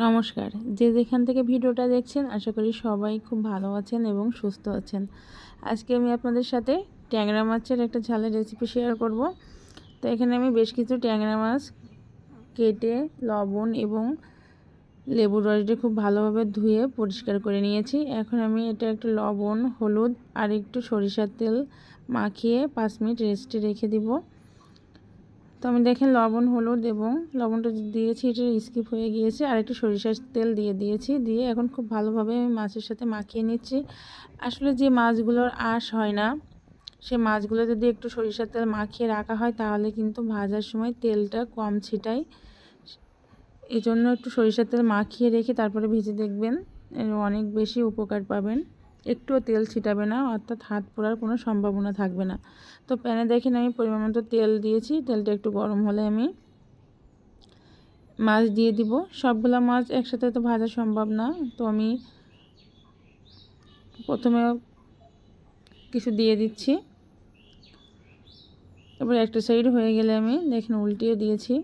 নমস্কার। যে যেখান থেকে ভিডিওটা দেখছেন, আশা করি সবাই খুব ভালো আছেন এবং সুস্থ আছেন। আজকে আমি আপনাদের সাথে ট্যাংরা মাছের একটা ঝালের রেসিপি শেয়ার করব। তো এখানে আমি বেশ কিছু ট্যাংরা মাছ কেটে, লবণ এবং লেবুর রস দিয়ে খুব ভালোভাবে ধুয়ে পরিষ্কার করে নিয়েছি। এখন আমি এটা একটু লবণ, হলুদ আর একটু সরিষার তেল মাখিয়ে পাঁচ মিনিট রেস্টে রেখে দিব। তো আমি দেখেন লবণ, হলুদ এবং লবণটা দিয়েছি এটা স্কিপ হয়ে গিয়েছে আর একটু সরিষার তেল দিয়ে দিয়েছি, দিয়ে এখন খুব ভালোভাবে আমি মাছের সাথে মাখিয়ে নিচ্ছি। আসলে যে মাছগুলোর আঁশ হয় না, সে মাছগুলো যদি একটু সরিষার তেল মাখিয়ে রাখা হয় তাহলে কিন্তু ভাজার সময় তেলটা কম ছিটায়। এই জন্য একটু সরিষার তেল মাখিয়ে রেখে তারপরে ভেজে দেখবেন অনেক বেশি উপকার পাবেন। একটুও তেল ছিটাবে না, অর্থাৎ হাত পোড়ার কোনো সম্ভাবনা থাকবে না। তো প্যানে দেখেন আমি পরিমাণ মতো তেল দিয়েছি, তেলটা একটু গরম হলে আমি মাছ দিয়ে দিব। সবগুলো মাছ একসাথে তো ভাজা সম্ভব না, তো আমি প্রথমে কিছু দিয়ে দিচ্ছি। এবার একটা সাইড হয়ে গেলে আমি দেখেন উল্টিয়ে দিয়েছি।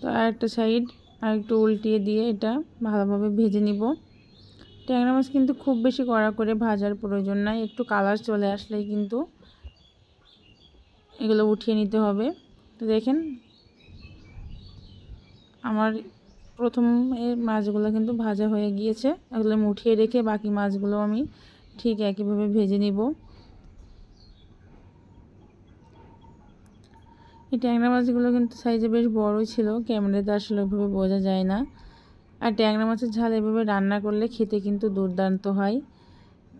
তো আর একটা সাইড আর একটু উল্টিয়ে দিয়ে এটা ভালোভাবে ভেজে নিব। ট্যাংরা মাছ কিন্তু খুব বেশি কড়া করে ভাজার প্রয়োজন নাই। একটু কালার চলে আসলেই কিন্তু এগুলো উঠিয়ে নিতে হবে। তো দেখেন, আমার প্রথম এর মাছগুলো কিন্তু ভাজা হয়ে গিয়েছে। এগুলো আমি উঠিয়ে রেখে বাকি মাছগুলো আমি ঠিক একইভাবে ভেজে নিব। এই ট্যাংরা মাছগুলো কিন্তু সাইজে বেশ বড়ই ছিল ক্যামেরাতে আসলে ওইভাবে বোঝা যায় না। আর ট্যাংরা মাছের ঝাল এভাবে রান্না করলে খেতে কিন্তু দুর্দান্ত হয়।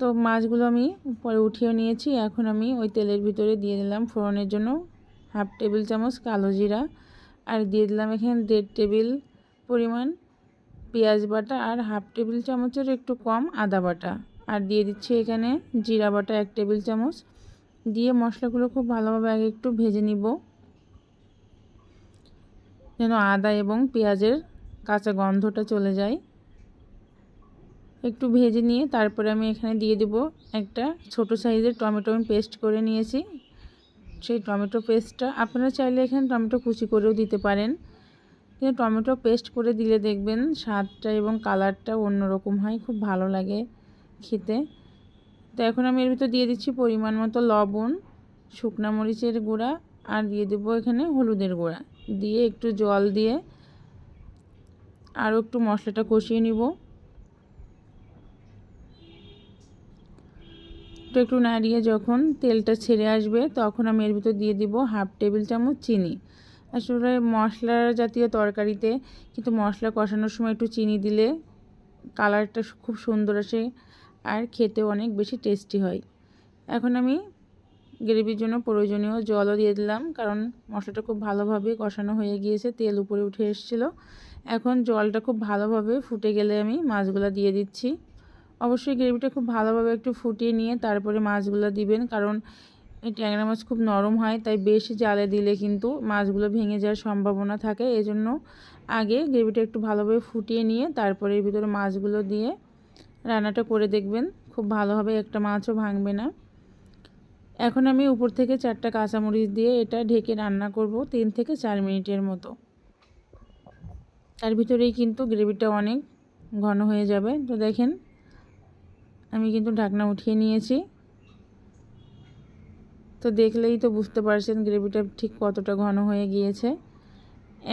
তো মাছগুলো আমি পরে উঠিয়ে নিয়েছি। এখন আমি ওই তেলের ভিতরে দিয়ে দিলাম ফোড়নের জন্য হাফ টেবিল চামচ কালো জিরা আর দিয়ে দিলাম এখানে দেড় টেবিল পরিমাণ পেঁয়াজ বাটা আর হাফ টেবিল চামচের একটু কম আদা বাটা। আর দিয়ে দিচ্ছি এখানে জিরা বাটা এক টেবিল চামচ। দিয়ে মশলাগুলো খুব ভালোভাবে আগে একটু ভেজে নিব। যেন আদা এবং পেঁয়াজের কাঁচা গন্ধটা চলে যায়। একটু ভেজে নিয়ে তারপরে আমি এখানে দিয়ে দেব একটা ছোট সাইজের টমেটো আমি পেস্ট করে নিয়েছি। সেই টমেটো পেস্টটা আপনারা চাইলে এখানে টমেটো কুচি করেও দিতে পারেন। কিন্তু টমেটো পেস্ট করে দিলে দেখবেন স্বাদটা এবং কালারটা অন্যরকম হয়, খুব ভালো লাগে খেতে। তো এখন আমি এর ভিতর দিয়ে দিচ্ছি পরিমাণ মতো লবণ, শুকনা মরিচের গুঁড়া আর দিয়ে দেবো এখানে হলুদের গুঁড়া। দিয়ে একটু জল দিয়ে আরও একটু মশলাটা কষিয়ে নিব। একটু একটু নাড়িয়ে যখন তেলটা ছেড়ে আসবে, তখন আমি এর ভিতর দিয়ে দিব হাফ টেবিল চামচ চিনি। আসলে মশলা জাতীয় তরকারিতে কিন্তু মশলা কষানোর সময় একটু চিনি দিলে কালারটা খুব সুন্দর আসে আর খেতেও অনেক বেশি টেস্টি হয়। এখন আমি গ্রেভির জন্য প্রয়োজনীয় জলও দিয়ে দিলাম, কারণ মশলাটা খুব ভালোভাবে কষানো হয়ে গিয়েছে, তেল উপরে উঠে এসেছিল। এখন জলটা খুব ভালোভাবে ফুটে গেলে আমি মাছগুলো দিয়ে দিচ্ছি। অবশ্যই গ্রেভিটা খুব ভালোভাবে একটু ফুটিয়ে নিয়ে তারপরে মাছগুলো দিবেন, কারণ এই ট্যাংরা মাছ খুব নরম হয়, তাই বেশি জালে দিলে কিন্তু মাছগুলো ভেঙে যাওয়ার সম্ভাবনা থাকে। এজন্য আগে গ্রেভিটা একটু ভালোভাবে ফুটিয়ে নিয়ে তারপরে এর ভিতরে মাছগুলো দিয়ে রান্নাটা করে দেখবেন, খুব ভালোভাবে একটা মাছও ভাঙবে না। এখন আমি উপর থেকে চারটা কাঁচামরিচ দিয়ে এটা ঢেকে রান্না করব তিন থেকে চার মিনিটের মতো। তার ভিতরেই কিন্তু গ্রেভিটা অনেক ঘন হয়ে যাবে। তো দেখেন, আমি কিন্তু ঢাকনা উঠিয়ে নিয়েছি। তো দেখলেই তো বুঝতে পারছেন গ্রেভিটা ঠিক কতটা ঘন হয়ে গিয়েছে।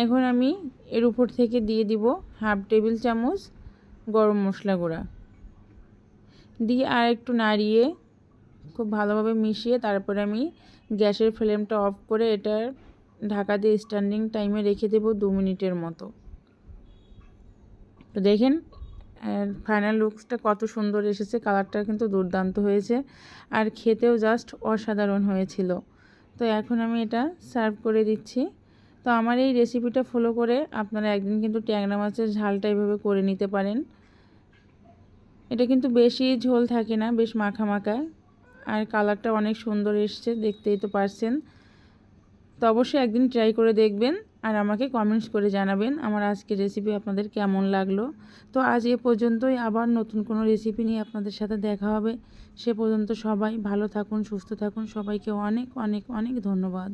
এখন আমি এর উপর থেকে দিয়ে দিব হাফ টেবিল চামচ গরম মশলা গুঁড়া। দিয়ে আর একটু নাড়িয়ে খুব ভালোভাবে মিশিয়ে তারপরে আমি গ্যাসের ফ্লেমটা অফ করে এটা ঢাকা দিয়ে স্ট্যান্ডিং টাইমে রেখে দেবো দু মিনিটের মতো। তো দেখেন ফাইনাল লুকসটা কত সুন্দর এসেছে কালারটা কিন্তু দুর্দান্ত হয়েছে, আর খেতেও জাস্ট অসাধারণ হয়েছিল। তো এখন আমি এটা সার্ভ করে দিচ্ছি। তো আমার এই রেসিপিটা ফলো করে আপনারা একদিন কিন্তু ট্যাংরা মাছের ঝালটা এইভাবে করে নিতে পারেন। এটা কিন্তু বেশি ঝোল থাকে না, বেশ মাখা মাখা আর কালারটা অনেক সুন্দর এসছে, দেখতেই তো পারছেন। তো অবশ্যই একদিন ট্রাই করে দেখবেন আর আমাকে কমেন্টস করে জানাবেন আমার আজকে রেসিপি আপনাদের কেমন লাগল। তো আজ এ পর্যন্তই, আবার নতুন কোনো রেসিপি নিয়ে আপনাদের সাথে দেখা হবে। সে পর্যন্ত সবাই ভালো থাকুন, সুস্থ থাকুন। সবাইকে অনেক অনেক অনেক ধন্যবাদ।